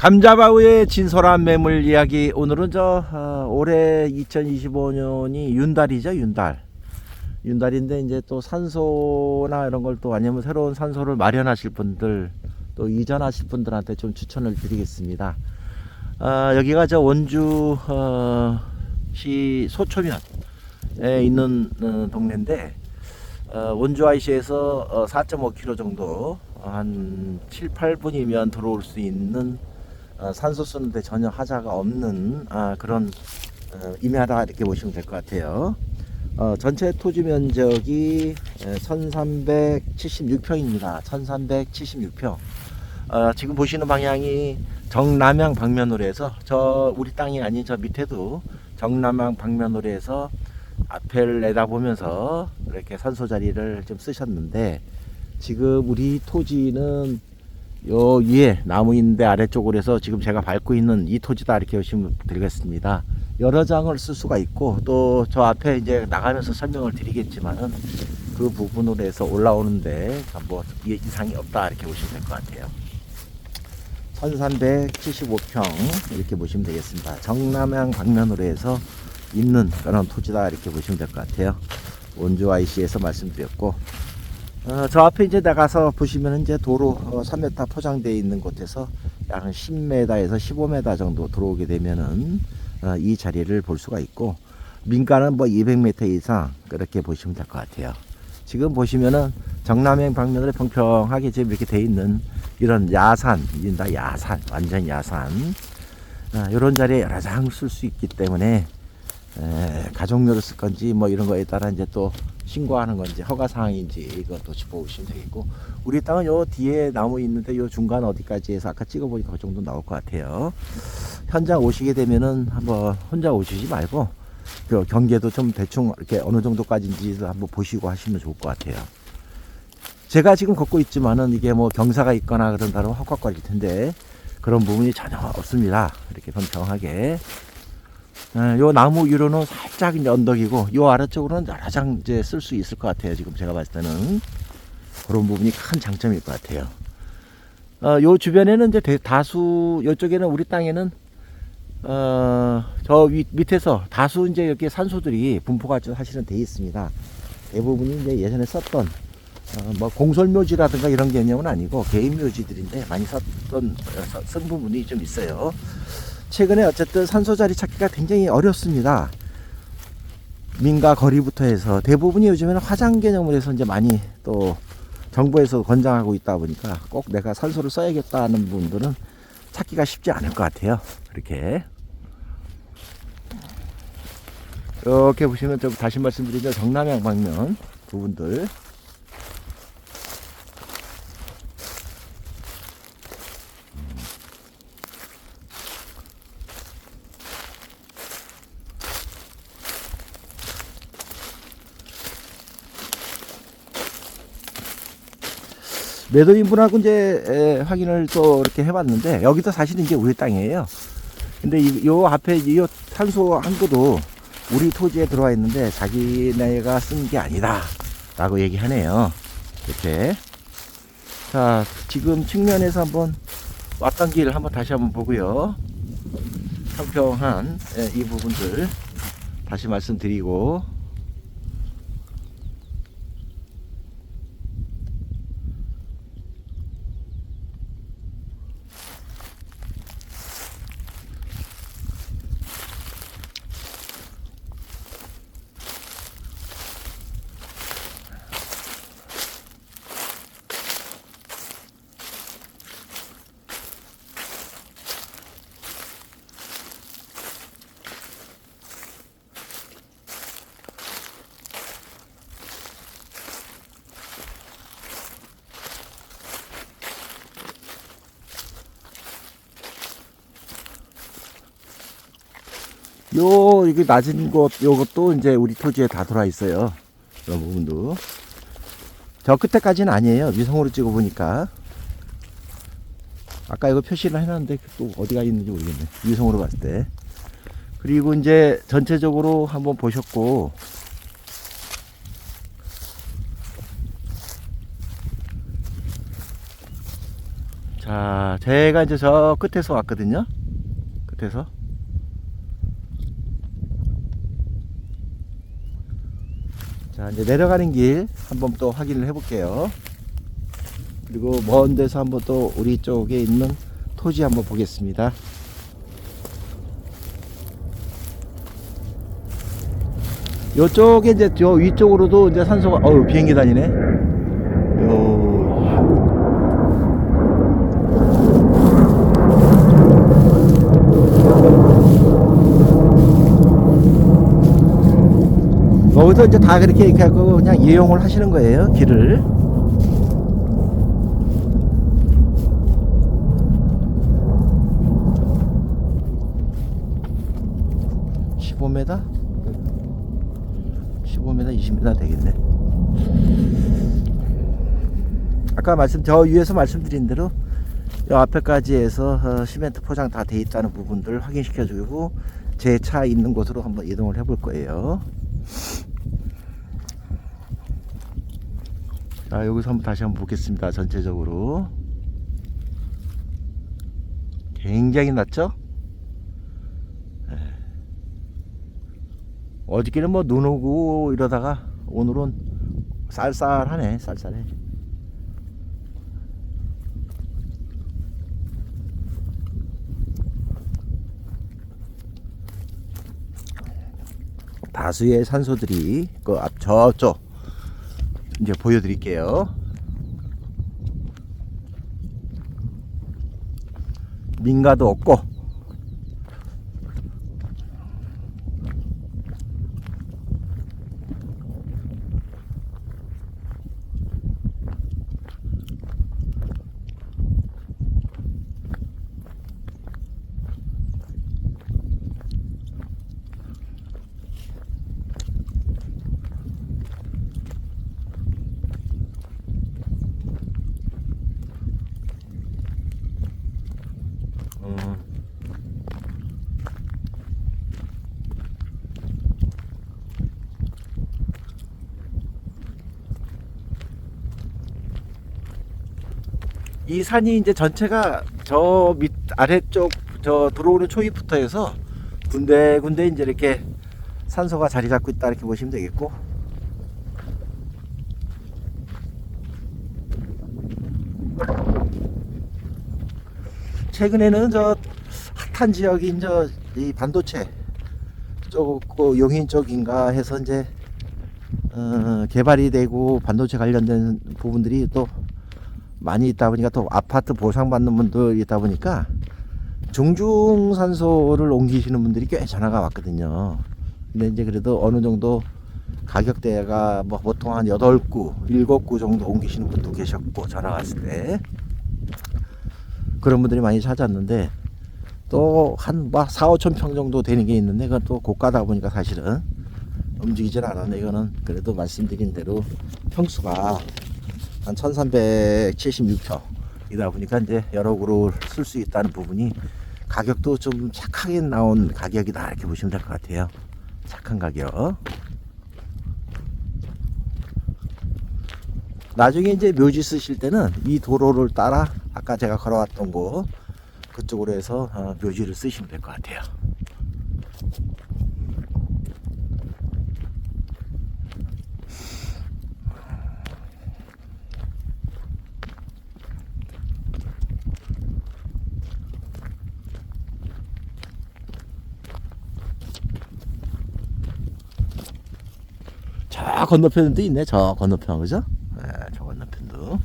감자바우의 진솔한 매물 이야기. 오늘은 저 어, 올해 2025년이 윤달이죠 윤달. 윤달인데 이제 또 산소나 이런 걸 또 아니면 새로운 산소를 마련하실 분들 또 이전하실 분들한테 좀 추천을 드리겠습니다. 아, 여기가 저 원주 어, 시 소초면에 있는 어, 동네인데 어, 원주 IC에서 어, 4.5km 정도 어, 한 7, 8분이면 들어올 수 있는 어, 산소 쓰는데 전혀 하자가 없는 아, 그런 어, 임야라 이렇게 보시면 될 것 같아요. 어, 전체 토지 면적이 1376평입니다. 1376평. 어, 지금 보시는 방향이 정남향 방면으로 해서 저 우리 땅이 아닌 저 밑에도 정남향 방면으로 해서 앞을 내다보면서 이렇게 산소 자리를 좀 쓰셨는데 지금 우리 토지는 요 위에 나무인데 아래쪽으로 해서 지금 제가 밟고 있는 이 토지다 이렇게 보시면 되겠습니다. 여러 장을 쓸 수가 있고 또 저 앞에 이제 나가면서 설명을 드리겠지만은 그 부분으로 해서 올라오는데 뭐 이- 이상이 없다 이렇게 보시면 될 것 같아요. 1375평 이렇게 보시면 되겠습니다. 정남향 방면으로 해서 있는 그런 토지다 이렇게 보시면 될 것 같아요. 원주 IC에서 말씀드렸고 어, 저 앞에 이제 나가서 보시면 이제 도로 어, 3m 포장되어 있는 곳에서 약한 10m에서 15m 정도 들어오게 되면은 어, 이 자리를 볼 수가 있고 민가는 뭐 200m 이상 그렇게 보시면 될 것 같아요. 지금 보시면은 정남행 방면으로 평평하게 지금 이렇게 돼 있는 이런 야산, 인다 야산, 완전 야산. 이런 자리에 여러 장 쓸 수 있기 때문에 에, 가족료를 쓸 건지 뭐 이런 거에 따라 이제 또 신고하는 건지 허가 사항인지 이것도 짚어보시면 되겠고 우리 땅은 요 뒤에 나무 있는데 요 중간 어디까지 해서 아까 찍어보니까 그 정도 나올 것 같아요. 현장 오시게 되면은 한번 혼자 오시지 말고 그 경계도 좀 대충 이렇게 어느 정도까지인지 한번 보시고 하시면 좋을 것 같아요. 제가 지금 걷고 있지만은 이게 뭐 경사가 있거나 그런다면 헉헉거릴 텐데 그런 부분이 전혀 없습니다. 이렇게 평평하게. 예, 요 나무 위로는 살짝 이제 언덕이고 요 아래쪽으로는 여러 장 이제 쓸 수 있을 것 같아요. 지금 제가 봤을 때는 그런 부분이 큰 장점일 것 같아요. 어, 요 주변에는 이제 대- 다수 요쪽에는 우리 땅에는 어, 저 위, 밑에서 다수 이제 여기 산소들이 분포가 좀 사실은 돼 있습니다. 대부분이 이제 예전에 썼던 어, 뭐 공설묘지라든가 이런 개념은 아니고 개인 묘지들인데 많이 썼던 어, 써- 쓴 부분이 좀 있어요. 최근에 어쨌든 산소 자리 찾기가 굉장히 어렵습니다. 민가 거리부터 해서 대부분이 요즘에는 화장 개념으로 해서 이제 많이 또 정부에서 권장하고 있다 보니까 꼭 내가 산소를 써야겠다는 분들은 찾기가 쉽지 않을 것 같아요. 이렇게 이렇게 보시면 좀 다시 말씀드리면 정남향 방면 부분들 매도 인분하고 이제 에, 확인을 또 이렇게 해봤는데 여기도 사실은 이제 우리 땅이에요. 근데 이, 요 앞에 이 탄소 항구도 우리 토지에 들어와 있는데 자기네가 쓴 게 아니다 라고 얘기하네요. 이렇게 자 지금 측면에서 한번 왔던 길 한번 다시 한번 보고요. 평평한 예, 이 부분들 다시 말씀드리고 요 이게 낮은 곳 요것도 이제 우리 토지에 다 들어와 있어요. 그런 부분도 저 끝에까지는 아니에요. 위성으로 찍어 보니까 아까 이거 표시를 해놨는데 또 어디가 있는지 모르겠네. 위성으로 봤을 때 그리고 이제 전체적으로 한번 보셨고 자 자, 제가 이제 저 끝에서 왔거든요. 끝에서. 자, 이제 내려가는 길 한번 또 확인을 해볼게요. 그리고 먼 데서 한번 또 우리 쪽에 있는 토지 한번 보겠습니다. 요쪽에 이제 저 위쪽으로도 이제 산소가 어우 비행기 다니네. 요 거기서 이제 다 그렇게 이렇게 하고 그냥 이용을 하시는 거예요 길을. (15m) 15m, 20m 되겠네. 아까 말씀 저 위에서 말씀드린 대로 이 앞에까지 해서 어, 시멘트 포장 다 돼 있다는 부분들 확인시켜 주고 제 차 있는 곳으로 한번 이동을 해볼 거예요. 자, 여기서 한번 다시 한번 보겠습니다. 전체적으로. 굉장히 낮죠? 예. 어저께는 뭐 눈 오고 이러다가 오늘은 쌀쌀하네, 쌀쌀해. 다수의 산소들이 그 앞 저쪽 이제 보여드릴게요. 민가도 없고 음. 이 산이 이제 전체가 저 밑 아래쪽 저 들어오는 초입부터 해서 군데 군데 이제 이렇게 산소가 자리 잡고 있다 이렇게 보시면 되겠고 최근에는 저 핫한 지역인 저 이 반도체 쪽, 그 용인 쪽인가 해서 이제 어, 개발이 되고 반도체 관련된 부분들이 또 많이 있다 보니까 또 아파트 보상받는 분들 있다 보니까 중중산소를 옮기시는 분들이 꽤 전화가 왔거든요. 근데 이제 그래도 어느 정도 가격대가 뭐 보통 한 8구, 7구 정도 옮기시는 분도 계셨고 전화 왔을 때 그런 분들이 많이 찾았는데 또한뭐 4, 5천 평 정도 되는 게 있는데 그건 또 고가다 보니까 사실은 움직이질 않았는데 이거는 그래도 말씀드린 대로 평수가 한 1376평 이다 보니까 이제 여러 그룹을 쓸수 있다는 부분이 가격도 좀 착하게 나온 가격이다. 이렇게 보시면 될 것 같아요. 착한 가격 나중에 이제 묘지 쓰실 때는 이 도로를 따라 아까 제가 걸어왔던 곳 그쪽으로 해서 어, 묘지를 쓰시면 될 것 같아요. 저 건너편도 있네. 저 건너편 그죠? 네, 저 건너편도.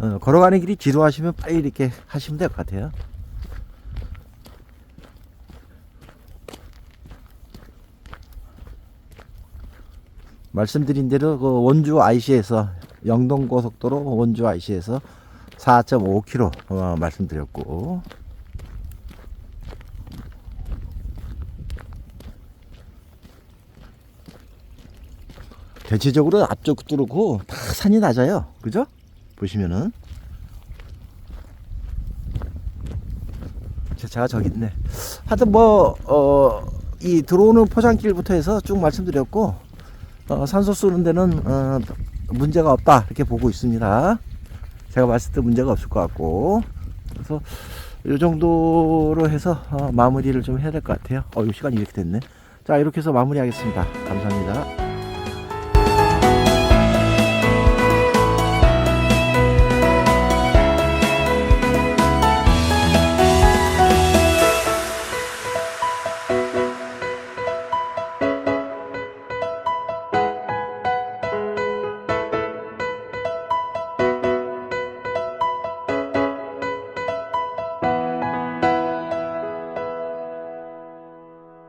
어, 걸어가는 길이 지루하시면 빨리 이렇게 하시면 될 것 같아요. 말씀드린 대로 그 원주 IC에서 영동고속도로 원주 IC에서 4.5km 어, 말씀드렸고 대체적으로 앞쪽 뚫고 다 산이 낮아요. 그죠? 보시면은 제 차가 저기 있네. 하여튼 뭐, 어, 이 들어오는 포장길부터 해서 쭉 말씀드렸고, 어, 산소 쓰는 데는, 어, 문제가 없다. 이렇게 보고 있습니다. 제가 봤을 때 문제가 없을 것 같고, 그래서 이 정도로 해서 어, 마무리를 좀 해야 될 것 같아요. 어, 이 시간이 이렇게 됐네. 자, 이렇게 해서 마무리하겠습니다. 감사합니다.